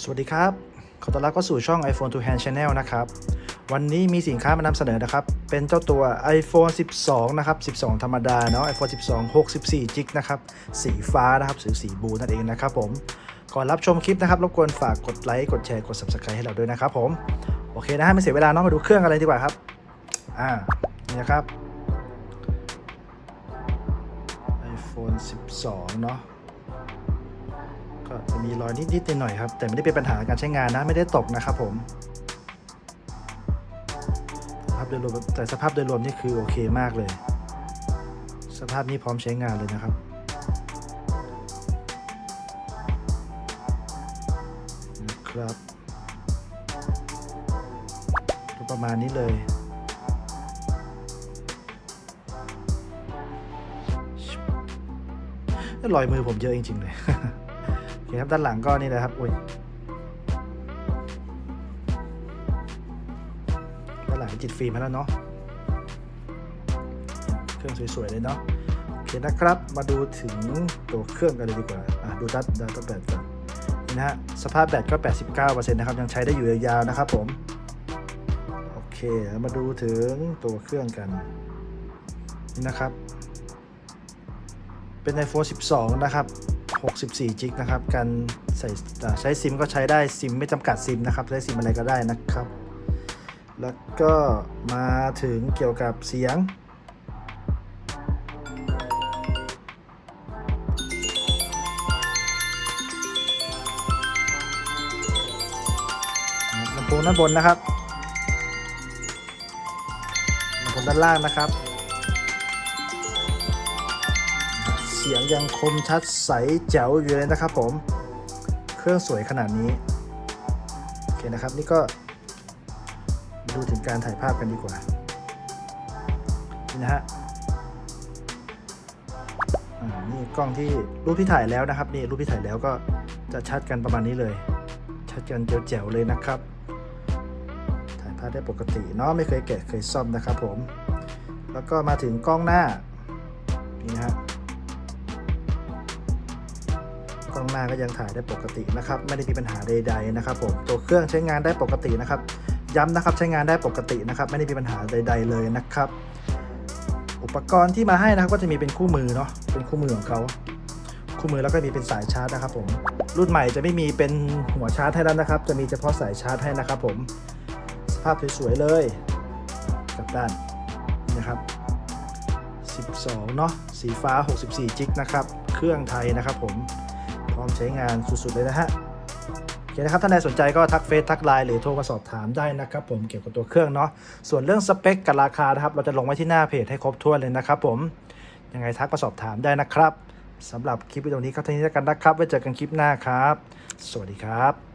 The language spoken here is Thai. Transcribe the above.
สวัสดีครับ ขอต้อนรับเข้าสู่ช่อง iPhone to Hand Channel นะครับ วันนี้มีสินค้ามานำเสนอนะครับ เป็นเจ้าตัว iPhone 12 นะครับ 12 ธรรมดาเนาะ iPhone 12 64จิกนะครับ สีฟ้านะครับหรือสีบลูนั่นเองนะครับผม ก่อนรับชมคลิปนะครับ รบกวนฝากกดไลค์ กดแชร์ กด Subscribe ให้เราด้วยนะครับผม โอเคนะฮะไม่เสียเวลาเนาะ มาดูเครื่องกันเลยดีกว่าครับ อ่า นี่นะครับ iPhone 12 เนาะ ก็จะมีรอยนิดๆหน่อยๆครับ แต่ไม่ได้เป็นปัญหาการใช้งานนะไม่ได้ตกนะครับผมสภาพโดยรวมแต่สภาพโดยรวมนี่คือโอเคมากเลย สภาพนี้พร้อมใช้งานเลยนะครับ นะครับก็ประมาณนี้เลย รอยมือผมเยอะจริงๆเลย คครับด้านหลังก็นี่แหละครับอุ้ยด้านหลังจิตฟิล์มแล้วเนาะเครื่องสวยๆเลยเนาะโอเคนะครับ มาดูถึงตัวเครื่องกันเลยดีกว่าอะดูดัตดัตแบตก่อนนี่นะฮะสภาพแบตก็ 89%นะครับยังใช้ได้อยู่ยาวๆนะครับผมโอเคมาดูถึงตัวเครื่องกันนี่นะครับ เป็น iPhone 12 นะครับ 64จิกนะครับการใส่ใช้ซิมก็ใช้ได้ซิมไม่จำกัดซิมนะครับใช้ซิมอะไรก็ได้นะครับ แล้วก็มาถึงเกี่ยวกับเสียงลำโพงด้านบนนะครับลำโพงด้านล่างนะครับ เสียงยังคมชัดใสแจ๋วอยู่เลยนะครับผม เครื่องสวยขนาดนี้ โอเคนะครับ นี่ก็ดูถึงการถ่ายภาพกันดีกว่า นี่นะฮะอ่านี่กล้องที่รูปที่ถ่ายแล้วนะครับ นี่รูปที่ถ่ายแล้วก็จะชัดกันประมาณนี้เลย ชัดกันแจ๋วๆเลยนะครับ ถ่ายภาพได้ปกติเนาะไม่เคยแกะเคยซ่อมนะครับผม แล้วก็มาถึงกล้องหน้านี่นะฮะ กล้องหน้าก็ยังถ่ายได้ปกตินะครับ ไม่ได้มีปัญหาใดๆนะครับผมตัวเครื่องใช้งานได้ปกตินะครับ ย้ำนะครับใช้งานได้ปกตินะครับ ไม่ได้มีปัญหาใด ๆ เลยนะครับ อุปกรณ์ที่มาให้นะครับก็จะมีเป็นคู่มือเนาะเป็นคู่มือของเขาคู่มือแล้วก็มีเป็นสายชาร์จนะครับผมรุ่นใหม่จะไม่มีเป็นหัวชาร์จให้แล้วนะครับ จะมีเฉพาะสายชาร์จให้นะครับ ผมสภาพสวยๆเลยกลับด้านนะครับ 12 เนาะสีฟ้า 64 จิกนะครับ เครื่องไทยนะครับผม พร้อมใช้งานสุดๆเลยนะฮะโอเคนะครับ ถ้าใครสนใจก็ทักเฟซทักไลน์หรือโทรมาสอบถามได้นะครับผมเกี่ยวกับตัวเครื่องเนาะส่วนเรื่องสเปคกับราคานะครับเราจะลงไว้ที่หน้าเพจให้ครบถ้วนเลยนะครับผมยังไงทักมาสอบถามได้นะครับสำหรับคลิปวิดีโอนี้ก็เท่านี้แล้วกันนะครับไว้เจอกันคลิปหน้าครับ สวัสดีครับ